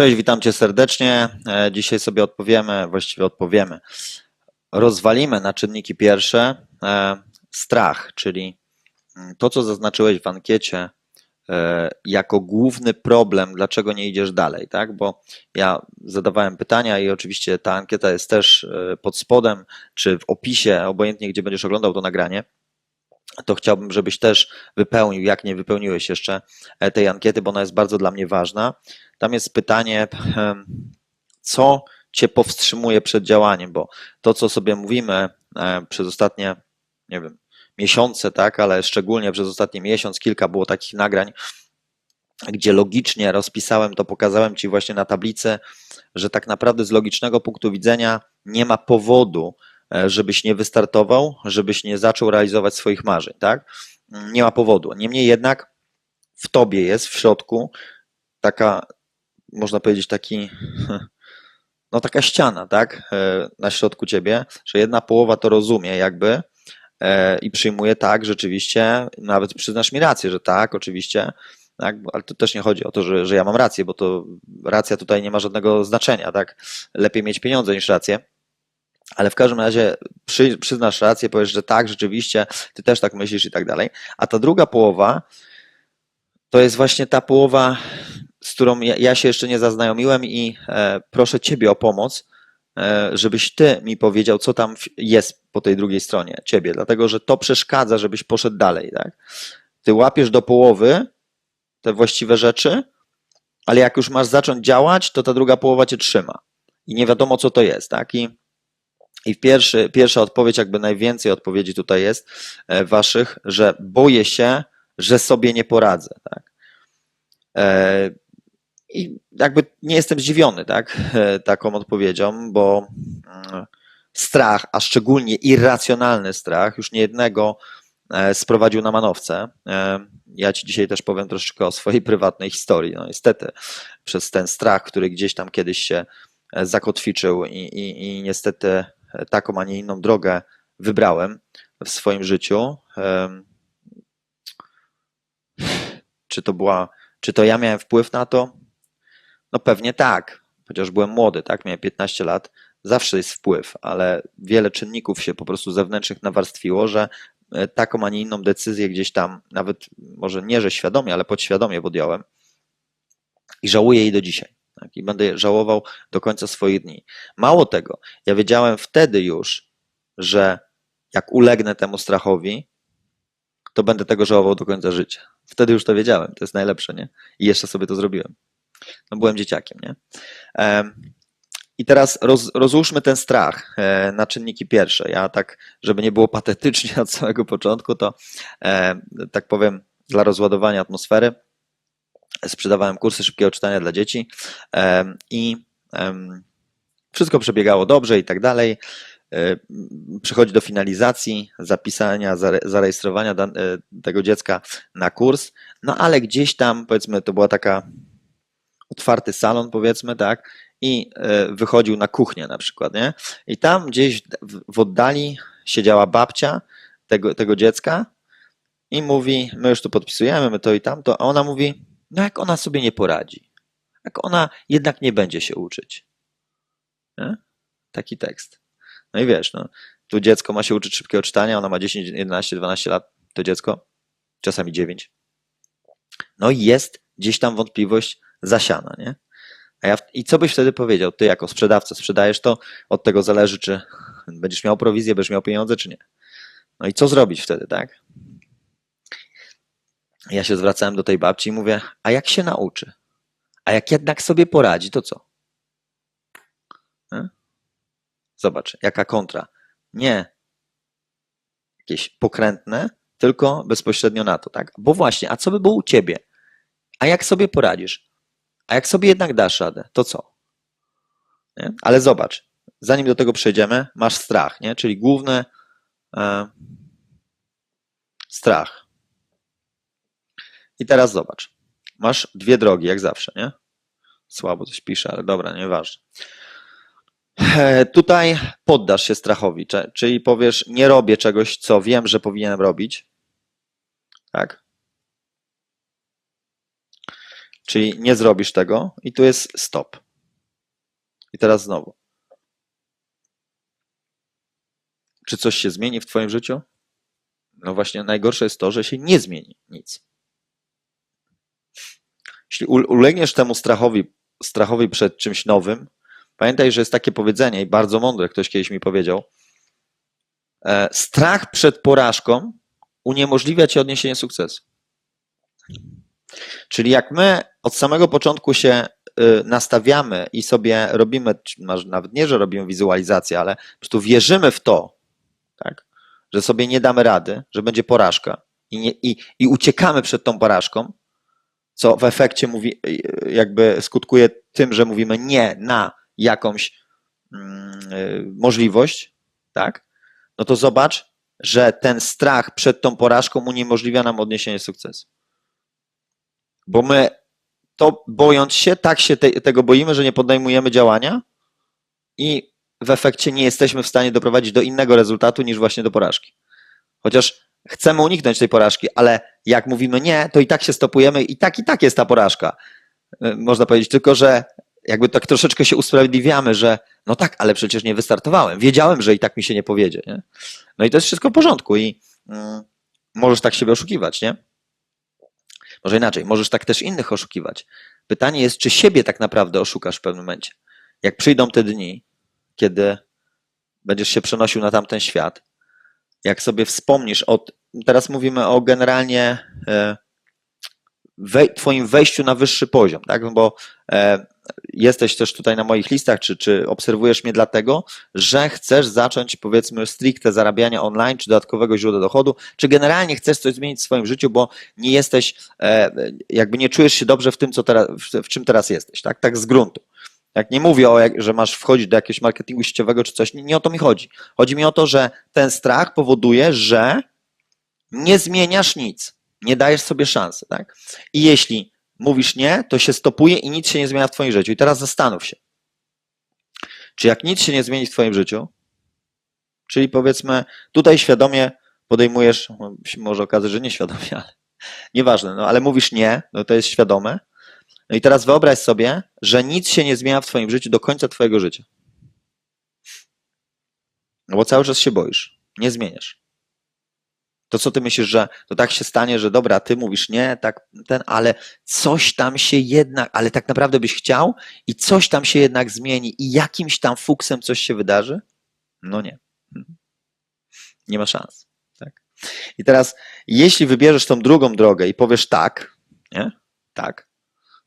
Cześć, witam Cię serdecznie. E, Dzisiaj sobie odpowiemy, właściwie odpowiemy, rozwalimy na czynniki pierwsze e, strach, czyli mm, to, co zaznaczyłeś w ankiecie e, jako główny problem, dlaczego nie idziesz dalej, tak? Bo ja zadawałem pytania i oczywiście ta ankieta jest też pod spodem, czy w opisie, obojętnie gdzie będziesz oglądał to nagranie. To chciałbym, żebyś też wypełnił, jak nie wypełniłeś jeszcze e, tej ankiety, bo ona jest bardzo dla mnie ważna. Tam jest pytanie, co cię powstrzymuje przed działaniem, bo to, co sobie mówimy e, przez ostatnie, nie wiem, miesiące, tak, ale szczególnie przez ostatni miesiąc, kilka było takich nagrań, gdzie logicznie rozpisałem to, pokazałem ci właśnie na tablicy, że tak naprawdę z logicznego punktu widzenia nie ma powodu, żebyś nie wystartował, żebyś nie zaczął realizować swoich marzeń, tak? Nie ma powodu. Niemniej jednak w tobie jest, w środku, taka, można powiedzieć, taki, no taka ściana, tak? E, Na środku ciebie, że jedna połowa to rozumie, jakby, e, i przyjmuje tak, rzeczywiście, nawet przyznasz mi rację, że tak, oczywiście, tak, ale to też nie chodzi o to, że, że ja mam rację, bo to racja tutaj nie ma żadnego znaczenia, tak? Lepiej mieć pieniądze niż rację. Ale w każdym razie przy, przyznasz rację, powiesz, że tak, rzeczywiście, ty też tak myślisz i tak dalej. A ta druga połowa to jest właśnie ta połowa, z którą ja, ja się jeszcze nie zaznajomiłem i e, proszę ciebie o pomoc, e, żebyś ty mi powiedział, co tam jest po tej drugiej stronie ciebie, dlatego że to przeszkadza, żebyś poszedł dalej, tak? Ty łapiesz do połowy te właściwe rzeczy, ale jak już masz zacząć działać, to ta druga połowa cię trzyma. I nie wiadomo, co to jest, tak? I, i pierwszy, pierwsza odpowiedź, jakby najwięcej odpowiedzi tutaj jest e, waszych, że boję się, że sobie nie poradzę, tak? E, I jakby nie jestem zdziwiony, tak? E, Taką odpowiedzią, bo mm, strach, a szczególnie irracjonalny strach, już niejednego sprowadził na manowce. Ja ci dzisiaj też powiem troszeczkę o swojej prywatnej historii. No niestety, przez ten strach, który gdzieś tam kiedyś się zakotwiczył i, i, i niestety taką, a nie inną drogę wybrałem w swoim życiu. Czy to była, czy to ja miałem wpływ na to? No pewnie tak, chociaż byłem młody, tak, miałem 15 lat. Zawsze jest wpływ, ale wiele czynników się po prostu zewnętrznych nawarstwiło, że e, taką, a nie inną decyzję gdzieś tam, nawet może nie, że świadomie, ale podświadomie podjąłem i żałuję jej do dzisiaj. Tak? I będę żałował do końca swoich dni. Mało tego, ja wiedziałem wtedy już, że jak ulegnę temu strachowi, to będę tego żałował do końca życia. Wtedy już to wiedziałem, to jest najlepsze, nie? I jeszcze sobie to zrobiłem. No byłem dzieciakiem, nie? I teraz roz, rozłóżmy ten strach e, na czynniki pierwsze. Ja tak, żeby nie było patetycznie od samego początku, to e, tak powiem, dla rozładowania atmosfery sprzedawałem kursy szybkiego czytania dla dzieci i wszystko przebiegało dobrze i tak dalej. E, Przychodzi do finalizacji, zapisania, zare- zarejestrowania e, tego dziecka na kurs, no ale gdzieś tam, powiedzmy, to była taka otwarty salon, powiedzmy, tak, i e, wychodził na kuchnię na przykład, nie? I tam gdzieś w oddali siedziała babcia tego, tego dziecka i mówi, my już tu podpisujemy, my to i tamto, a ona mówi, no jak ona sobie nie poradzi, jak ona jednak nie będzie się uczyć. Nie? Taki tekst. No i wiesz, no, tu dziecko ma się uczyć szybkiego czytania, ona ma 10, 11, 12 lat, to dziecko, czasami 9. No i jest gdzieś tam wątpliwość zasiana, nie? A ja, I co byś wtedy powiedział? Ty jako sprzedawca sprzedajesz to, od tego zależy, czy będziesz miał prowizję, będziesz miał pieniądze, czy nie. No i co zrobić wtedy, tak? Ja się zwracałem do tej babci i mówię, a jak się nauczy? A jak jednak sobie poradzi, to co? Nie? Zobacz, jaka kontra. Nie jakieś pokrętne, tylko bezpośrednio na to, tak? Bo właśnie, a co by było u ciebie? A jak sobie poradzisz? A jak sobie jednak dasz radę, to co? Nie? Ale zobacz, zanim do tego przejdziemy, masz strach, nie? Czyli główny e, strach. I teraz zobacz. Masz dwie drogi, jak zawsze, nie? Słabo coś pisze, ale dobra, nieważne. E, Tutaj poddasz się strachowi, czyli powiesz, nie robię czegoś, co wiem, że powinienem robić. Tak? Czyli nie zrobisz tego i tu jest stop. I teraz znowu. Czy coś się zmieni w Twoim życiu? No właśnie, najgorsze jest to, że się nie zmieni nic. Jeśli ulegniesz temu strachowi, strachowi przed czymś nowym, pamiętaj, że jest takie powiedzenie i bardzo mądre, ktoś kiedyś mi powiedział. E, strach przed porażką uniemożliwia ci odniesienie sukcesu. Czyli jak my od samego początku się y, nastawiamy i sobie robimy, nawet nie, że robimy wizualizację, ale po prostu wierzymy w to, tak, że sobie nie damy rady, że będzie porażka i, nie, i, i uciekamy przed tą porażką, co w efekcie mówi, y, jakby skutkuje tym, że mówimy nie na jakąś mm, y, możliwość, tak, no to zobacz, że ten strach przed tą porażką uniemożliwia nam odniesienie sukcesu. Bo my to bojąc się, tak się te, tego boimy, że nie podejmujemy działania i w efekcie nie jesteśmy w stanie doprowadzić do innego rezultatu niż właśnie do porażki. Chociaż chcemy uniknąć tej porażki, ale jak mówimy nie, to i tak się stopujemy i tak i tak jest ta porażka. Y, Można powiedzieć, tylko że jakby tak troszeczkę się usprawiedliwiamy, że no tak, ale przecież nie wystartowałem. Wiedziałem, że i tak mi się nie powiedzie. Nie? No i to jest wszystko w porządku i mm, możesz tak siebie oszukiwać, nie? Może inaczej, możesz tak też innych oszukiwać. Pytanie jest, czy siebie tak naprawdę oszukasz w pewnym momencie. Jak przyjdą te dni, kiedy będziesz się przenosił na tamten świat, jak sobie wspomnisz o. Teraz mówimy o generalnie e, wej, Twoim wejściu na wyższy poziom, tak? No Bo e, jesteś też tutaj na moich listach, czy, czy obserwujesz mnie dlatego, że chcesz zacząć, powiedzmy, stricte zarabiania online, czy dodatkowego źródła dochodu, czy generalnie chcesz coś zmienić w swoim życiu, bo nie jesteś, e, jakby nie czujesz się dobrze w tym, co teraz, w, w czym teraz jesteś, tak? Tak z gruntu. Jak nie mówię o, że masz wchodzić do jakiegoś marketingu sieciowego czy coś, nie, nie o to mi chodzi. Chodzi mi o to, że ten strach powoduje, że nie zmieniasz nic, nie dajesz sobie szansy, tak? I jeśli mówisz nie, to się stopuje i nic się nie zmienia w twoim życiu. I teraz zastanów się, czy jak nic się nie zmieni w twoim życiu, czyli powiedzmy tutaj świadomie podejmujesz, może okazać, że nieświadomie, ale nieważne, no ale mówisz nie, no to jest świadome. No i teraz wyobraź sobie, że nic się nie zmienia w twoim życiu do końca twojego życia. No bo cały czas się boisz, nie zmieniasz. To co ty myślisz, że to tak się stanie, że dobra, ty mówisz nie, tak ten, ale coś tam się jednak, ale tak naprawdę byś chciał i coś tam się jednak zmieni i jakimś tam fuksem coś się wydarzy? No nie. Nie ma szans. Tak? I teraz, jeśli wybierzesz tą drugą drogę i powiesz tak, nie? Tak,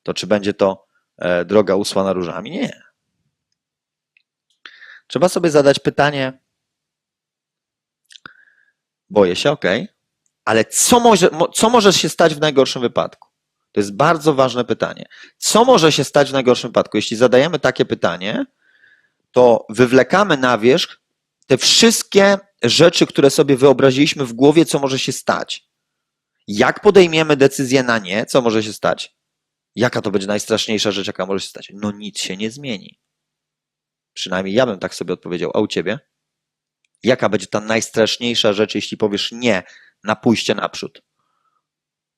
to czy będzie to e, droga usłana różami? Nie. Trzeba sobie zadać pytanie, boję się, ok, ale co może, mo- co może się stać w najgorszym wypadku? To jest bardzo ważne pytanie. Co może się stać w najgorszym wypadku? Jeśli zadajemy takie pytanie, to wywlekamy na wierzch te wszystkie rzeczy, które sobie wyobraziliśmy w głowie, co może się stać. Jak podejmiemy decyzję na nie, co może się stać? Jaka to będzie najstraszniejsza rzecz, jaka może się stać? No nic się nie zmieni. Przynajmniej ja bym tak sobie odpowiedział. A u ciebie? Jaka będzie ta najstraszniejsza rzecz, jeśli powiesz nie na pójście naprzód?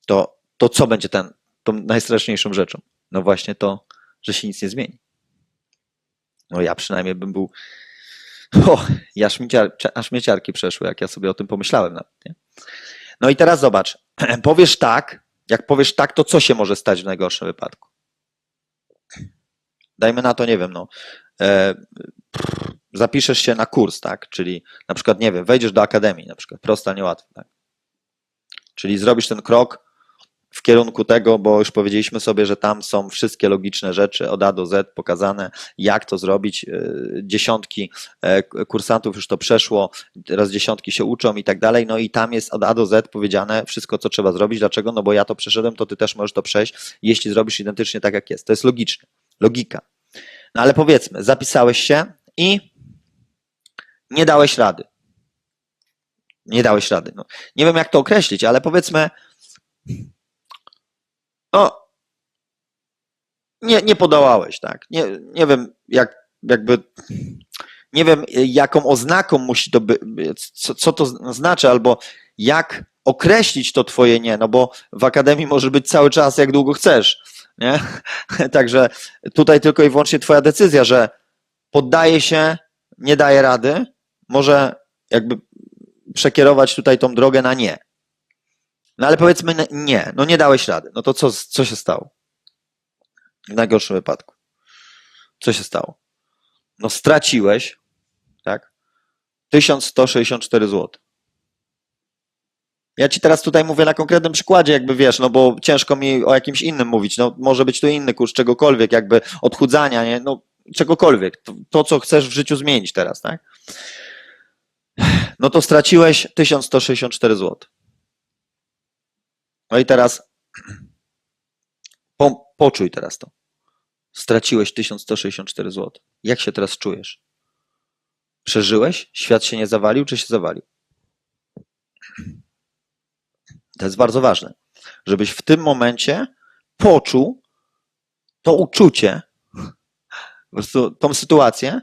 To, to co będzie ten, tą najstraszniejszą rzeczą? No właśnie to, że się nic nie zmieni. No ja przynajmniej bym był. O, ja śmieciar, aż śmieciarki przeszły, jak ja sobie o tym pomyślałem nawet. Nie? No i teraz zobacz. Powiesz tak, jak powiesz tak, to co się może stać w najgorszym wypadku? Dajmy na to, nie wiem, no. E, pff, zapiszesz się na kurs, tak? Czyli na przykład, nie wiem, wejdziesz do akademii, na przykład, prosto, a niełatwe, tak? Czyli zrobisz ten krok w kierunku tego, bo już powiedzieliśmy sobie, że tam są wszystkie logiczne rzeczy od A do Z pokazane, jak to zrobić. E, Dziesiątki e, kursantów już to przeszło, teraz dziesiątki się uczą i tak dalej. No i tam jest od A do Z powiedziane wszystko, co trzeba zrobić. Dlaczego? No bo ja to przeszedłem, to ty też możesz to przejść, jeśli zrobisz identycznie tak, jak jest. To jest logiczne. Logika. No ale powiedzmy, zapisałeś się i nie dałeś rady. Nie dałeś rady. No, nie wiem, jak to określić, ale powiedzmy, no, nie, nie podołałeś, tak? Nie, nie wiem, jak, jakby, nie wiem, jaką oznaką musi to być, co, co to znaczy, albo jak określić to twoje nie, no bo w akademii może być cały czas, jak długo chcesz. Nie? Także tutaj tylko i wyłącznie Twoja decyzja, że poddaje się, nie daje rady, może jakby przekierować tutaj tą drogę na nie. No ale powiedzmy nie, no nie dałeś rady. No to co, co się stało? W najgorszym wypadku. Co się stało? No straciłeś, tak? 1164 zł. Ja ci teraz tutaj mówię na konkretnym przykładzie, jakby wiesz, no bo ciężko mi o jakimś innym mówić. No może być tu inny kurs czegokolwiek, jakby odchudzania, nie? No czegokolwiek. To, to co chcesz w życiu zmienić teraz, tak? No to straciłeś 1164 zł. No i teraz po, poczuj teraz to. Straciłeś 1164 zł. Jak się teraz czujesz? Przeżyłeś? Świat się nie zawalił, czy się zawalił? To jest bardzo ważne, żebyś w tym momencie poczuł to uczucie, po prostu tą sytuację,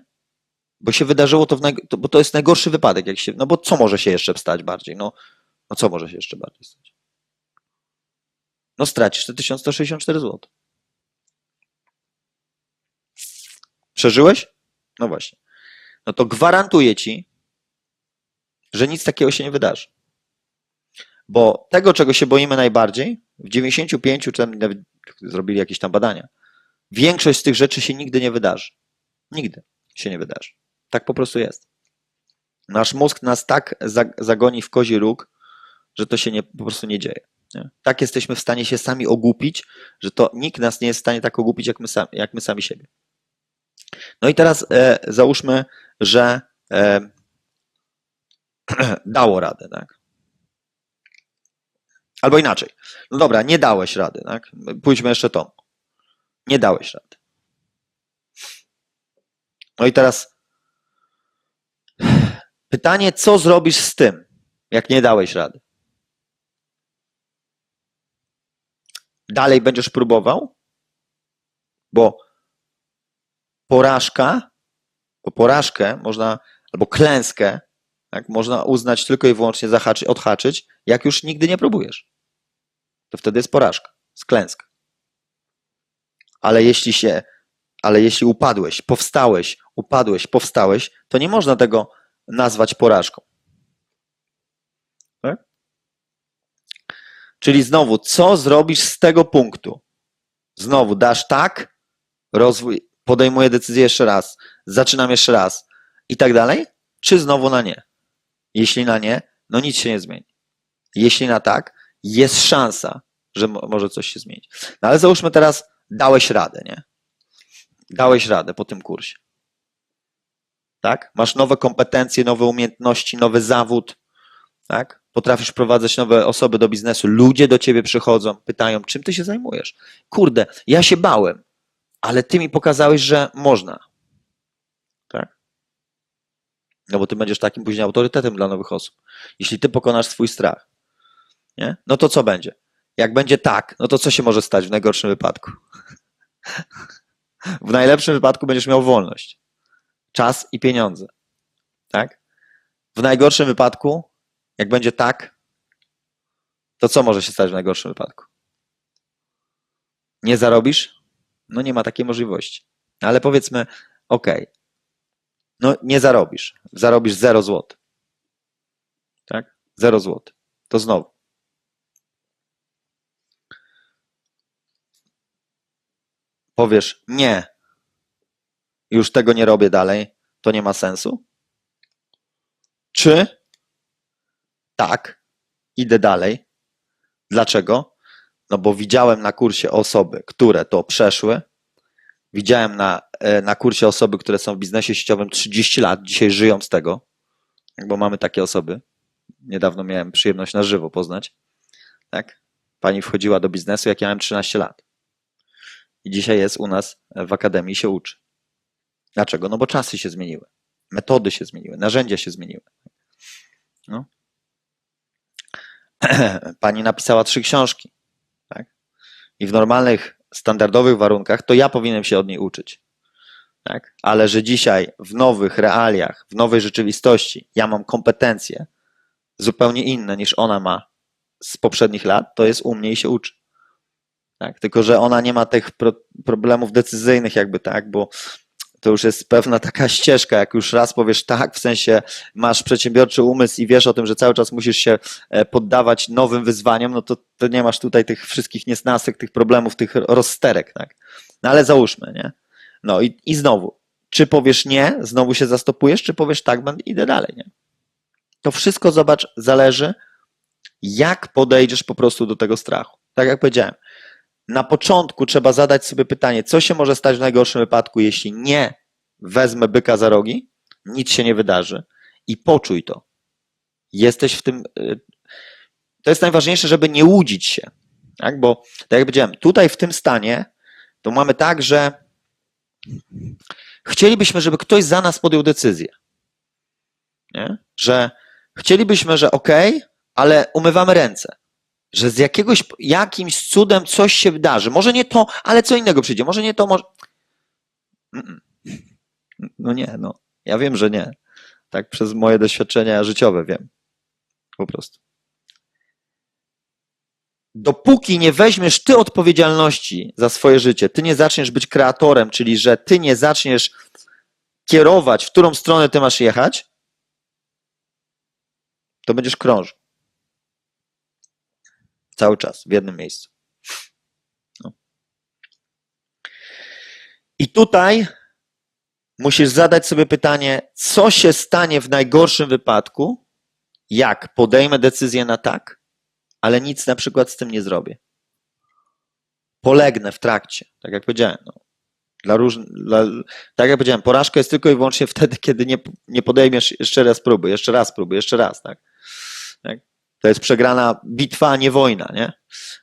bo się wydarzyło to, w bo to jest najgorszy wypadek, jak się, no bo co może się jeszcze stać bardziej? No, no co może się jeszcze bardziej stać? No stracisz te 1164 zł. Przeżyłeś? No właśnie. No to gwarantuję ci, że nic takiego się nie wydarzy. Bo tego, czego się boimy najbardziej, w 95, czy tam zrobili jakieś tam badania, większość z tych rzeczy się nigdy nie wydarzy. Nigdy się nie wydarzy. Tak po prostu jest. Nasz mózg nas tak zagoni w kozi róg, że to się nie, po prostu nie dzieje. Nie? Tak jesteśmy w stanie się sami ogłupić, że to nikt nas nie jest w stanie tak ogłupić, jak my sami, jak my sami siebie. No i teraz e, załóżmy, że e, dało radę, tak? Albo inaczej. No dobra, nie dałeś rady, tak? Pójdźmy jeszcze tą. Nie dałeś rady. No i teraz pytanie, co zrobisz z tym, jak nie dałeś rady? Dalej będziesz próbował? Bo porażka, bo porażkę można, albo klęskę, tak, można uznać tylko i wyłącznie zahaczyć, odhaczyć, jak już nigdy nie próbujesz to wtedy jest porażka, sklęska. Ale jeśli się, ale jeśli upadłeś, powstałeś, upadłeś, powstałeś, to nie można tego nazwać porażką. Czyli znowu, co zrobisz z tego punktu? Znowu dasz tak, rozwój, podejmuję decyzję jeszcze raz, zaczynam jeszcze raz i tak dalej, czy znowu na nie? Jeśli na nie, no nic się nie zmieni. Jeśli na tak, jest szansa, że może coś się zmienić. No ale załóżmy teraz, dałeś radę, nie? Dałeś radę po tym kursie. Tak? Masz nowe kompetencje, nowe umiejętności, nowy zawód, tak? Potrafisz prowadzać nowe osoby do biznesu. Ludzie do ciebie przychodzą, pytają, czym ty się zajmujesz? Kurde, ja się bałem, ale ty mi pokazałeś, że można. Tak? No bo ty będziesz takim później autorytetem dla nowych osób. Jeśli ty pokonasz swój strach, nie? No to co będzie? Jak będzie tak, no to co się może stać w najgorszym wypadku? W najlepszym wypadku będziesz miał wolność, czas i pieniądze. Tak? W najgorszym wypadku, jak będzie tak, to co może się stać w najgorszym wypadku? Nie zarobisz? No nie ma takiej możliwości. Ale powiedzmy, ok, no nie zarobisz. Zarobisz 0 zł. Tak? 0 zł. To znowu powiesz nie, już tego nie robię dalej, to nie ma sensu? Czy tak, idę dalej? Dlaczego? No bo widziałem na kursie osoby, które to przeszły. Widziałem na, e, na kursie osoby, które są w biznesie sieciowym 30 lat, dzisiaj żyją z tego, bo mamy takie osoby. Niedawno miałem przyjemność na żywo poznać. Tak? Pani wchodziła do biznesu, jak ja miałem 13 lat. I dzisiaj jest u nas w akademii się uczy. Dlaczego? No bo czasy się zmieniły, metody się zmieniły, narzędzia się zmieniły. No. Pani napisała trzy książki. Tak? I w normalnych, standardowych warunkach to ja powinienem się od niej uczyć. Tak? Ale że dzisiaj w nowych realiach, w nowej rzeczywistości ja mam kompetencje zupełnie inne niż ona ma z poprzednich lat, to jest u mnie i się uczy. Tak? Tylko, że ona nie ma tych pro, problemów decyzyjnych, jakby tak, bo to już jest pewna taka ścieżka, jak już raz powiesz tak, w sensie masz przedsiębiorczy umysł i wiesz o tym, że cały czas musisz się e, poddawać nowym wyzwaniom, no to, to nie masz tutaj tych wszystkich niesnasek, tych problemów, tych rozsterek, tak? No ale załóżmy, nie? No i, i znowu, czy powiesz nie, znowu się zastopujesz, czy powiesz tak, będę, idę dalej, nie? To wszystko, zobacz, zależy, jak podejdziesz po prostu do tego strachu. Tak jak powiedziałem, na początku trzeba zadać sobie pytanie, co się może stać w najgorszym wypadku, jeśli nie wezmę byka za rogi, nic się nie wydarzy i poczuj to. Jesteś w tym. y, To jest najważniejsze, żeby nie łudzić się. Tak? Bo, tak jak powiedziałem, tutaj w tym stanie to mamy tak, że chcielibyśmy, żeby ktoś za nas podjął decyzję. Nie? Że chcielibyśmy, że ok, ale umywamy ręce że z jakiegoś, jakimś cudem coś się wydarzy. Może nie to, ale co innego przyjdzie. Może nie to, może. No nie, no. Ja wiem, że nie. Tak przez moje doświadczenia życiowe wiem. Po prostu. Dopóki nie weźmiesz ty odpowiedzialności za swoje życie, ty nie zaczniesz być kreatorem, czyli że ty nie zaczniesz kierować, w którą stronę ty masz jechać, to będziesz krążył. Cały czas, w jednym miejscu. No. I tutaj musisz zadać sobie pytanie, co się stanie w najgorszym wypadku, jak podejmę decyzję na tak, ale nic na przykład z tym nie zrobię. Polegnę w trakcie, tak jak powiedziałem. No. Dla. Tak jak powiedziałem, porażka jest tylko i wyłącznie wtedy, kiedy nie, nie podejmiesz jeszcze raz próby, jeszcze raz próby, jeszcze raz, tak? tak? To jest przegrana bitwa, a nie wojna, nie?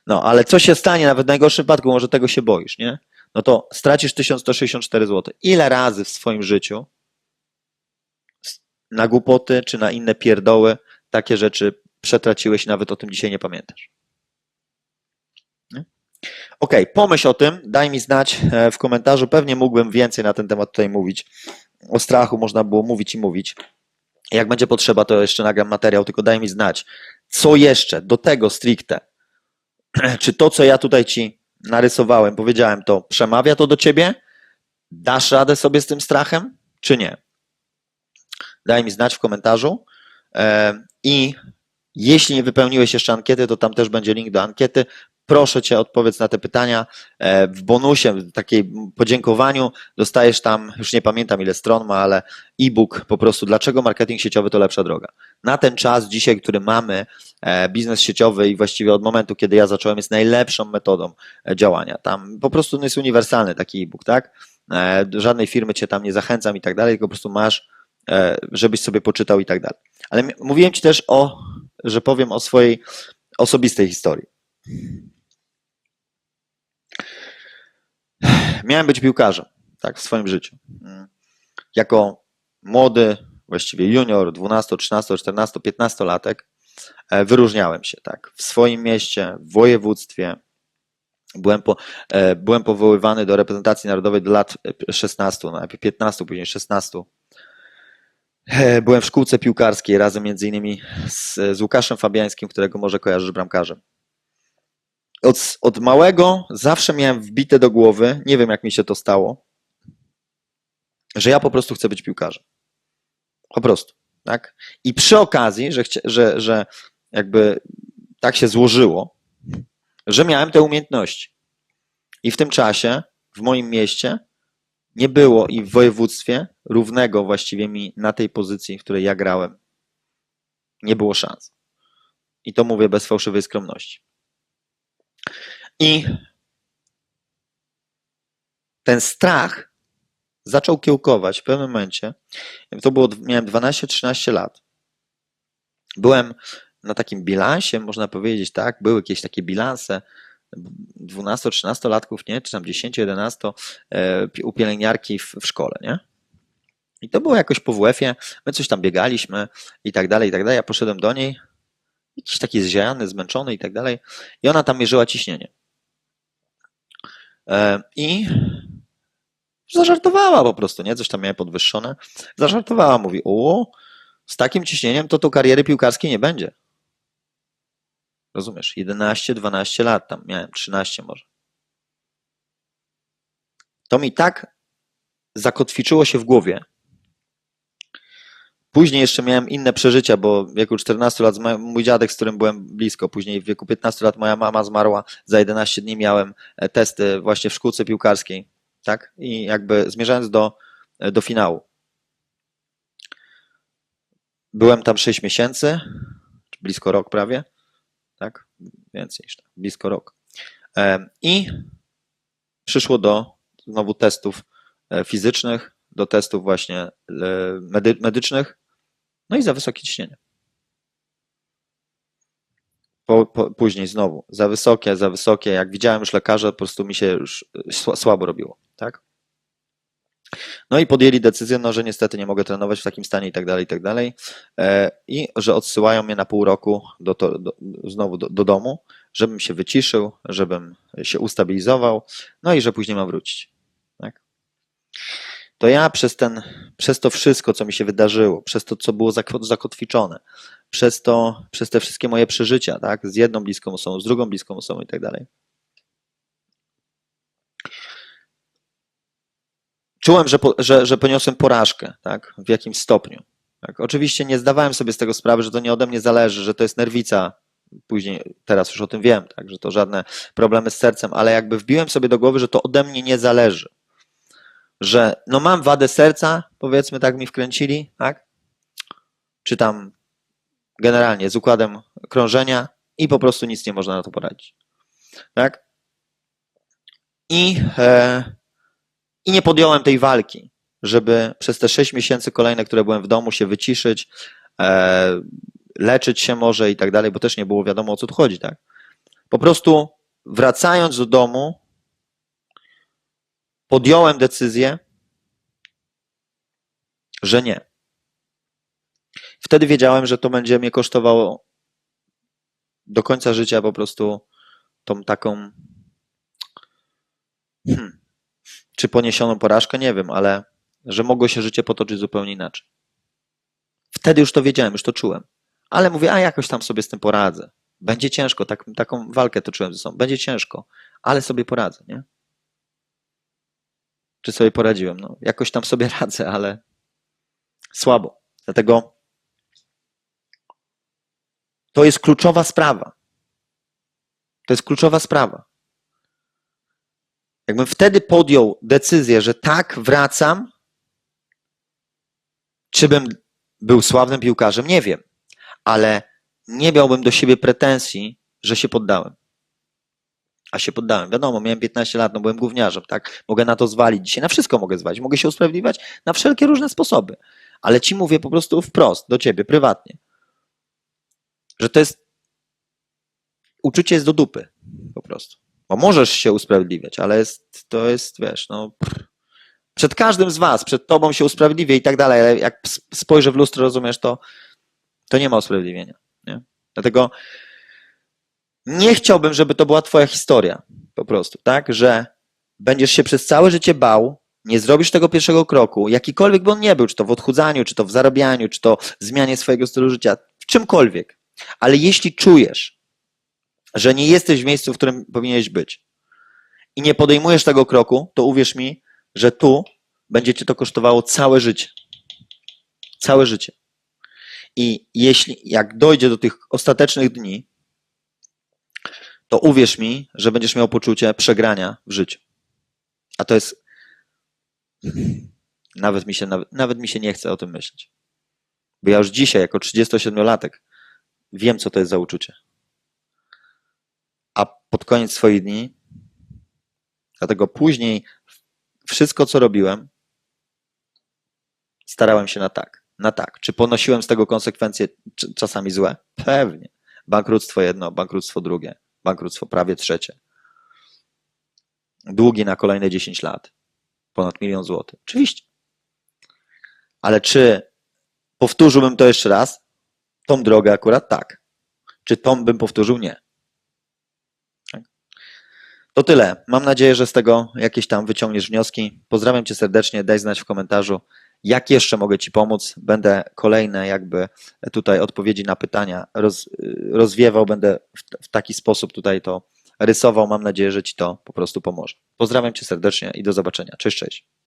No, ale co się stanie nawet w najgorszym wypadku, może tego się boisz, nie? No to stracisz 1164 zł. Ile razy w swoim życiu na głupoty czy na inne pierdoły takie rzeczy przetraciłeś nawet o tym dzisiaj nie pamiętasz? Okay, pomyśl o tym, daj mi znać w komentarzu. Pewnie mógłbym więcej na ten temat tutaj mówić. O strachu można było mówić i mówić. Jak będzie potrzeba, to jeszcze nagram materiał, tylko daj mi znać, co jeszcze do tego stricte, czy to, co ja tutaj ci narysowałem, powiedziałem, to przemawia to do ciebie? Dasz radę sobie z tym strachem, czy nie? Daj mi znać w komentarzu. I jeśli nie wypełniłeś jeszcze ankiety, to tam też będzie link do ankiety. Proszę Cię, odpowiedz na te pytania. W bonusie, w takiej podziękowaniu dostajesz tam, już nie pamiętam ile stron ma, ale e-book po prostu, dlaczego marketing sieciowy to lepsza droga. Na ten czas dzisiaj, który mamy, biznes sieciowy i właściwie od momentu, kiedy ja zacząłem, jest najlepszą metodą działania. Tam po prostu jest uniwersalny taki e-book, tak? Żadnej firmy Cię tam nie zachęcam i tak dalej, tylko po prostu masz, żebyś sobie poczytał i tak dalej. Ale mówiłem Ci też o, że powiem o swojej osobistej historii. Miałem być piłkarzem, tak, w swoim życiu. Jako młody, właściwie junior, 12, 13, 14, 15 latek, wyróżniałem się, tak, w swoim mieście, w województwie. Byłem, po, byłem powoływany do reprezentacji narodowej do lat 16, najpierw 15, później 16. Byłem w szkółce piłkarskiej razem między innymi z, z Łukaszem Fabiańskim, którego może kojarzysz bramkarzem od, od małego zawsze miałem wbite do głowy, nie wiem jak mi się to stało, że ja po prostu chcę być piłkarzem. Po prostu. Tak? I przy okazji, że, że, że jakby tak się złożyło, że miałem te umiejętności. I w tym czasie w moim mieście nie było i w województwie równego właściwie mi na tej pozycji, w której ja grałem. Nie było szans. I to mówię bez fałszywej skromności. I ten strach zaczął kiełkować w pewnym momencie. To było, miałem 12-13 lat. Byłem na takim bilansie, można powiedzieć, tak, były jakieś takie bilanse 12-13 latków, nie, czy tam 10-11 e, u pielęgniarki w, w szkole, nie? I to było jakoś po WF-ie, my coś tam biegaliśmy i tak dalej, i tak dalej. Ja poszedłem do niej, jakiś taki zziajany, zmęczony i tak dalej. I ona tam mierzyła ciśnienie. E, I zażartowała po prostu, nie? Coś tam miałem podwyższone. Zażartowała, mówi, o, z takim ciśnieniem to tu kariery piłkarskiej nie będzie. Rozumiesz? 11, 12 lat tam miałem, 13 może. To mi tak zakotwiczyło się w głowie, Później jeszcze miałem inne przeżycia, bo w wieku 14 lat mój dziadek, z którym byłem blisko, później w wieku 15 lat moja mama zmarła, za 11 dni miałem e, testy właśnie w szkółce piłkarskiej, tak? I jakby zmierzając do, e, do finału. Byłem tam 6 miesięcy, blisko rok prawie, tak? Więcej niż tak, blisko rok. I przyszło do znowu testów e, fizycznych, do testów właśnie medy, medycznych, no i za wysokie ciśnienie. Po, po, później znowu za wysokie, za wysokie. Jak widziałem już lekarza, po prostu mi się już sła- słabo robiło, tak? No i podjęli decyzję, no, że niestety nie mogę trenować w takim stanie i tak dalej, i tak dalej. E, I że odsyłają mnie na pół roku do, to, do, znowu do, do domu, żebym się wyciszył, żebym się ustabilizował, no i że później mam wrócić. Tak? To ja przez, ten, przez to wszystko, co mi się wydarzyło, przez to, co było zak- zakotwiczone, przez to, przez te wszystkie moje przeżycia, tak? z jedną bliską osobą, z drugą bliską osobą i tak dalej. Czułem, że, po, że, że poniosłem porażkę, tak? w jakimś stopniu. Tak? Oczywiście nie zdawałem sobie z tego sprawy, że to nie ode mnie zależy, że to jest nerwica. Później, teraz już o tym wiem, tak? że to żadne problemy z sercem, ale jakby wbiłem sobie do głowy, że to ode mnie nie zależy. Że no mam wadę serca, powiedzmy tak mi wkręcili, tak? Czy tam generalnie z układem krążenia i po prostu nic nie można na to poradzić. Tak? I, e, I nie podjąłem tej walki, żeby przez te 6 miesięcy kolejne, które byłem w domu, się wyciszyć, e, leczyć się może i tak dalej, bo też nie było wiadomo o co tu chodzi, tak? Po prostu wracając do domu, podjąłem decyzję, że nie. Wtedy wiedziałem, że to będzie mnie kosztowało do końca życia po prostu tą taką hmm, czy poniesioną porażkę, nie wiem, ale że mogło się życie potoczyć zupełnie inaczej. Wtedy już to wiedziałem, już to czułem. Ale mówię, a jakoś tam sobie z tym poradzę. Będzie ciężko, tak, taką walkę toczyłem ze sobą. Będzie ciężko, ale sobie poradzę, nie? Czy sobie poradziłem? No, jakoś tam sobie radzę, ale słabo. Dlatego to jest kluczowa sprawa. To jest kluczowa sprawa. Jakbym wtedy podjął decyzję, że tak, wracam, czy bym był sławnym piłkarzem, nie wiem, ale nie miałbym do siebie pretensji, że się poddałem. A się poddałem. Wiadomo, miałem 15 lat, no byłem gówniarzem, tak? Mogę na to zwalić. Dzisiaj na wszystko mogę zwalić. Mogę się usprawiedliwiać na wszelkie różne sposoby. Ale ci mówię po prostu wprost, do ciebie, prywatnie. Że to jest. Uczucie jest do dupy. Po prostu. Bo możesz się usprawiedliwiać, ale jest, to jest, wiesz, no. Prr. Przed każdym z was, przed tobą się usprawiedliwię i tak dalej, ale jak spojrzę w lustro, rozumiesz, to, to nie ma usprawiedliwienia. Nie? Dlatego nie chciałbym, żeby to była twoja historia. Po prostu, tak? Że będziesz się przez całe życie bał, nie zrobisz tego pierwszego kroku, jakikolwiek by on nie był, czy to w odchudzaniu, czy to w zarabianiu, czy to w zmianie swojego stylu życia, w czymkolwiek. Ale jeśli czujesz, że nie jesteś w miejscu, w którym powinieneś być i nie podejmujesz tego kroku, to uwierz mi, że tu będzie cię to kosztowało całe życie. Całe życie. I jeśli, jak dojdzie do tych ostatecznych dni, to uwierz mi, że będziesz miał poczucie przegrania w życiu. A to jest. Nawet mi się, nawet, nawet mi się nie chce o tym myśleć. Bo ja już dzisiaj, jako 37-latek, wiem, co to jest za uczucie. A pod koniec swoich dni, dlatego później wszystko, co robiłem, starałem się na tak. Na tak. Czy ponosiłem z tego konsekwencje czasami złe? Pewnie. Bankructwo jedno, bankructwo drugie, bankructwo prawie trzecie. Długi na kolejne 10 lat. Ponad milion złotych. Oczywiście. Ale czy powtórzyłbym to jeszcze raz? Tą drogę akurat tak. Czy tą bym powtórzył? Nie. To tyle. Mam nadzieję, że z tego jakieś tam wyciągniesz wnioski. Pozdrawiam Cię serdecznie. Daj znać w komentarzu, jak jeszcze mogę Ci pomóc. Będę kolejne jakby tutaj odpowiedzi na pytania roz, rozwiewał. Będę w, w taki sposób tutaj to rysował. Mam nadzieję, że Ci to po prostu pomoże. Pozdrawiam Cię serdecznie i do zobaczenia. Cześć, cześć.